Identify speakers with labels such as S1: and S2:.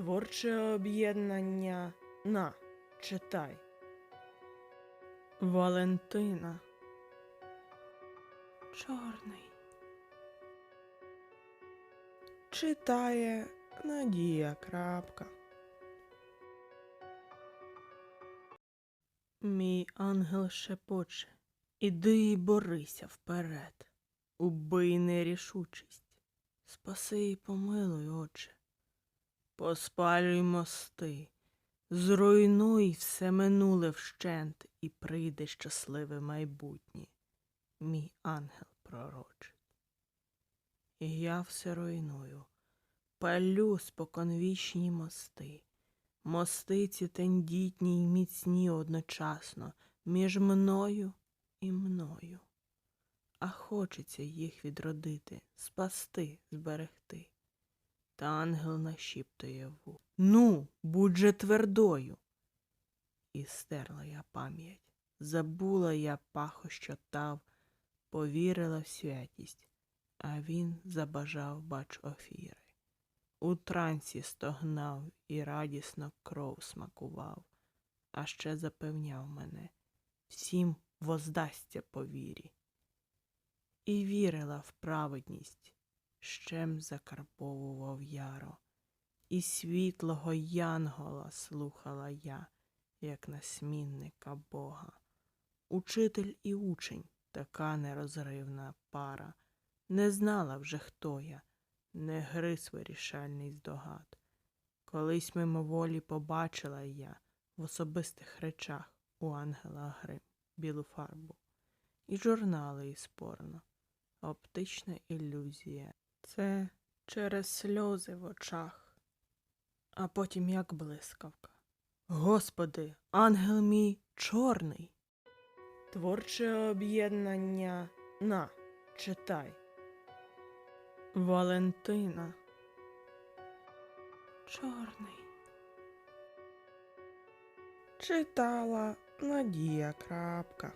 S1: Творче об'єднання на читай. Валентина. Чорний. Читає Надія Крапка. Мій ангел шепоче, іди і борися вперед. Убий нерішучість, спаси і помилуй, Отче. Поспалюй мости, зруйнуй все минуле вщент, і прийде щасливе майбутнє, мій ангел пророчий. І я все руйную, палю споконвічні мости, мости ці тендітні й міцні одночасно між мною і мною. А хочеться їх відродити, спасти, зберегти. Та ангел нашіптує ву. Ну, будь же твердою. І стерла я пам'ять, забула я пахощотав, повірила в святість, а він забажав, бач, офіри. У трансі стогнав і радісно кров смакував, а ще запевняв мене, всім воздасться по вірі. І вірила в праведність, щем закарповував яро, і світлого янгола слухала я, як насмінника Бога. Учитель і учень, така нерозривна пара, не знала вже, хто я, не гриз вирішальний здогад. Колись мимоволі побачила я в особистих речах у ангела Грим білу фарбу, і журнали і спорно, оптична ілюзія. Це через сльози в очах, а потім як блискавка. Господи, ангел мій чорний. Творче об'єднання на читай. Валентина. Чорний. Читала Надія Крапка.